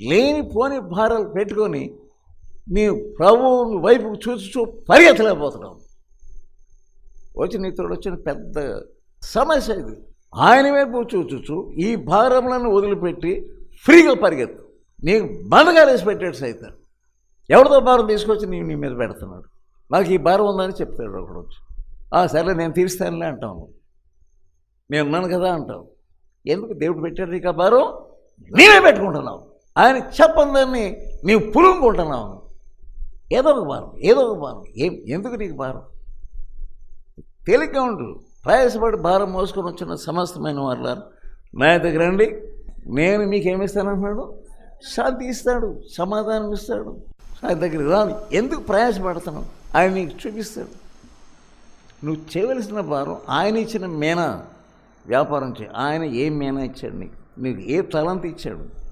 లేని పోని భారాలు పెట్టుకొని నీ ప్రభువు వైపు చూస్తూ పరిగెత్తలేకపోతున్నావు. వచ్చి నీతో వచ్చిన పెద్ద సమస్య ఇది. ఆయన వైపు చూచుచు ఈ భారములను వదిలిపెట్టి ఫ్రీగా పరిగెత్తు. నీకు బంధగాలేసి పెట్టాడు సైతం ఎవరితో భారం తీసుకొచ్చి నీ నీ మీద పెడుతున్నాడు? నాకు ఈ భారం ఉందని చెప్తాడు ఒకడు వచ్చి. "ఆ, సరే నేను తీరుస్తానులే అంటాను నేను ఉన్నాను కదా అంటావు. ఎందుకు? దేవుడు పెట్టాడు నీకు ఆ భారం? నీవే పెట్టుకుంటున్నావు. ఆయన చెప్పని దాన్ని నీవు పులుముకుంటున్నావు. ఏదో ఒక భారం ఏదో ఒక భారం. ఏం ఎందుకు నీకు భారం? తేలిగ్గా ఉండు. ప్రయాసపడి భారం మోసుకొని వచ్చిన సమస్తమైన వాళ్ళ నా దగ్గర రండి. నేను మీకు ఏమిస్తానంటున్నాడు శాంతి ఇస్తాడు సమాధానం ఇస్తాడు. ఆయన దగ్గర రాని ఎందుకు ప్రయాసపడుతున్నావు? ఆయన నీకు చూపిస్తాడు. నువ్వు చేయవలసిన భారం ఆయన ఇచ్చిన మేనా? వ్యాపారం చేయి. ఆయన ఏ మేనా ఇచ్చాడు నీకు? నీకు ఏ తలంత ఇచ్చాడు?